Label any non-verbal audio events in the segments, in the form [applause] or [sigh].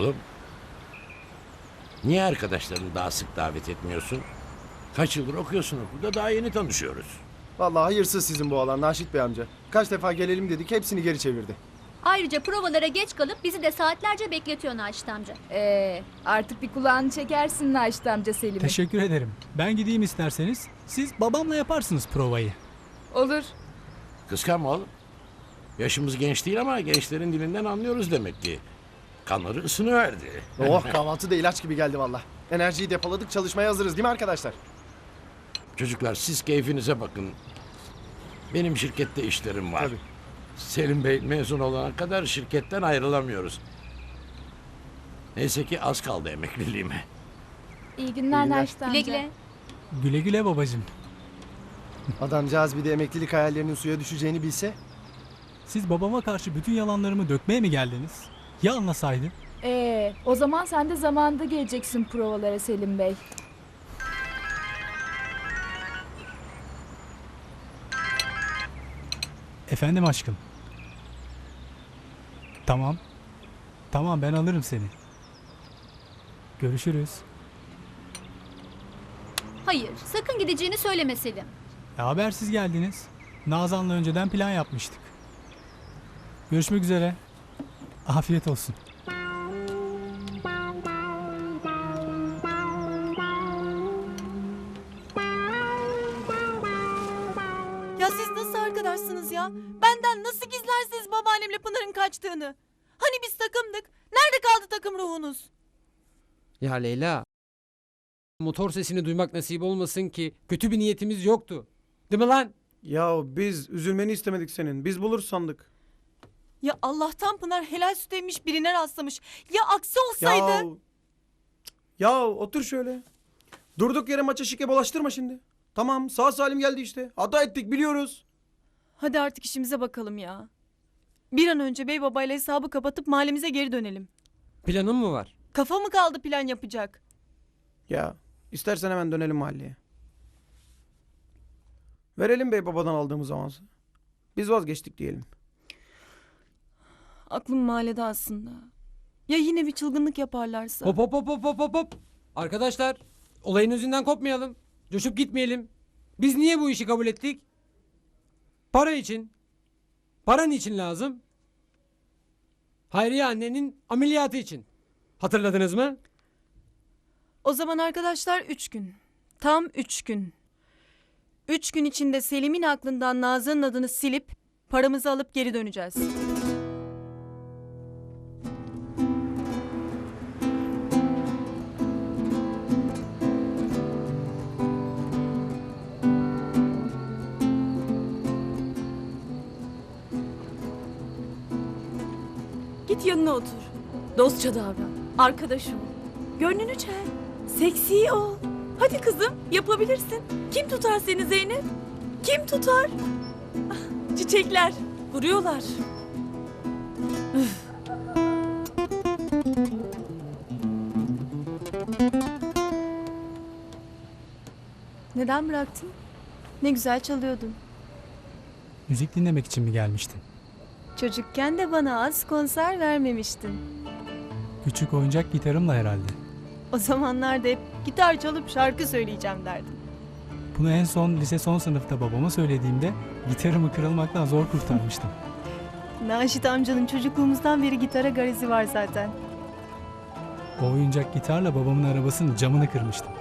Oğlum. Niye arkadaşlarını daha sık davet etmiyorsun? Kaç yıldır okuyorsun okulda daha yeni tanışıyoruz. Vallahi hayırsız sizin bu alan Naşit Bey amca. Kaç defa gelelim dedik hepsini geri çevirdi. Ayrıca provalara geç kalıp bizi de saatlerce bekletiyor Naşit amca. Ee, artık bir kulağını çekersin Naşit amca Selim'e. Teşekkür ederim. Ben gideyim isterseniz. Siz babamla yaparsınız provayı. Olur. Kıskanma oğlum. Yaşımız genç değil ama gençlerin dilinden anlıyoruz demek ki. Kanları ısınıverdi. Oh kahvaltı da ilaç gibi geldi valla. Enerjiyi depoladık çalışmaya hazırız değil mi arkadaşlar? Çocuklar siz keyfinize bakın. Benim şirkette işlerim var. Tabii. Selim Bey mezun olana kadar şirketten ayrılamıyoruz. Neyse ki az kaldı emekliliğime. İyi günler günler. Naşit amca. Güle güle. Güle güle babacığım. Adamcağız bir de emeklilik hayallerinin suya düşeceğini bilse. Siz babama karşı bütün yalanlarımı dökmeye mi geldiniz? Ya anlasaydı? Ee, o zaman sen de zamanında geleceksin provalara Selim Bey. Efendim aşkım. Tamam. Tamam ben alırım seni. Görüşürüz. Hayır, sakın gideceğini söyleme Selim. E, habersiz geldiniz. Nazan'la önceden plan yapmıştık. Görüşmek üzere. Afiyet olsun. Ya siz nasıl arkadaşsınız ya? Benden nasıl gizlersiniz babaannemle Pınar'ın kaçtığını? Hani biz takımdık? Nerede kaldı takım ruhunuz? Ya Leyla. Motor sesini duymak nasip olmasın ki kötü bir niyetimiz yoktu. Değil mi lan? Ya biz üzülmeni istemedik senin. Biz bulur sandık. Ya Allah'tan Pınar helal süt emmiş birine rastlamış. Ya aksi Ya olsaydı? Ya otur şöyle. Durduk yere maça şike bulaştırma şimdi. Tamam sağ salim geldi işte. Hata ettik biliyoruz. Hadi artık işimize bakalım ya. Bir an önce bey babayla hesabı kapatıp mahallemize geri dönelim. Planın mı var? Kafa mı kaldı plan yapacak? Ya istersen hemen dönelim mahalleye. Verelim bey babadan aldığımız avansı. Biz vazgeçtik diyelim. Aklım mahallede aslında. Ya yine bir çılgınlık yaparlarsa? Hop hop hop hop hop hop hop. Arkadaşlar olayın yüzünden kopmayalım. Coşup gitmeyelim. Biz niye bu işi kabul ettik? Para için. Para niçin lazım? Hayriye annenin ameliyatı için. Hatırladınız mı? O zaman arkadaşlar üç gün. Tam üç gün. Üç gün içinde Selim'in aklından Nazan'ın adını silip paramızı alıp geri döneceğiz. Git yanına otur. Dostça davran. Arkadaş ol. Gönlünü çel. Seksi ol. Hadi kızım yapabilirsin. Kim tutar seni Zeynep? Kim tutar? Ah, Çiçekler. Vuruyorlar. Neden bıraktın? Ne güzel çalıyordun. Müzik dinlemek için mi gelmiştin? Çocukken de bana az konser vermemiştin. Küçük oyuncak gitarımla herhalde. O zamanlarda hep gitar çalıp şarkı söyleyeceğim derdin. Bunu en son lise son sınıfta babama söylediğimde gitarımı kırılmaktan zor kurtarmıştım. [laughs] Naşit amcanın çocukluğumuzdan beri gitara garezi var zaten. O oyuncak gitarla babamın arabasının camını kırmıştım.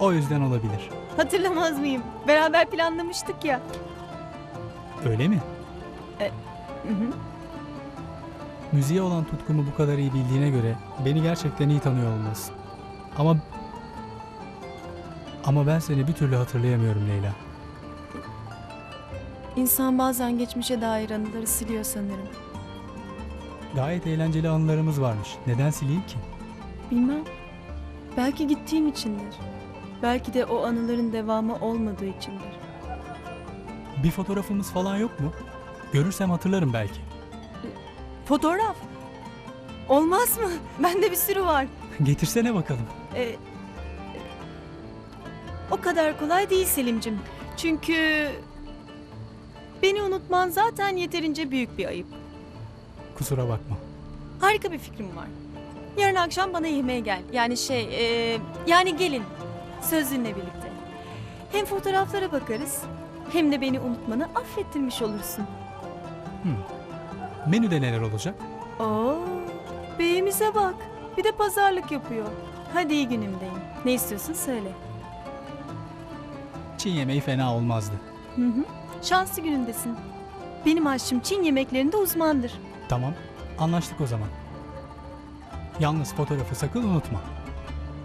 O yüzden olabilir. Hatırlamaz mıyım? Beraber planlamıştık ya. Öyle mi? Hı hı. Müziğe olan tutkumu bu kadar iyi bildiğine göre beni gerçekten iyi tanıyor olmalısın. Ama ama ben seni bir türlü hatırlayamıyorum Leyla. İnsan bazen geçmişe dair anıları siliyor sanırım. Gayet eğlenceli anılarımız varmış. Neden sileyim ki? Bilmem. Belki gittiğim içindir. Belki de o anıların devamı olmadığı içindir. Bir fotoğrafımız falan yok mu? Görürsem hatırlarım belki. Fotoğraf. Olmaz mı? Bende bir sürü var. [laughs] Getirsene bakalım. Ee, o kadar kolay değil Selimcim. Çünkü beni unutman zaten yeterince büyük bir ayıp. Kusura bakma. Harika bir fikrim var. Yarın akşam bana yemeğe gel. Yani şey, e, yani gelin. Sözünle birlikte. Hem fotoğraflara bakarız, hem de beni unutmanı affettirmiş olursun. Menüde neler olacak? Oo, beyimize bak. Bir de pazarlık yapıyor. Hadi iyi günümdeyim. Ne istiyorsun söyle. Çin yemeği fena olmazdı. Hı hı. Şanslı günündesin. Benim aşçım Çin yemeklerinde uzmandır. Tamam. Anlaştık o zaman. Yalnız fotoğrafı sakın unutma.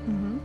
Hı hı.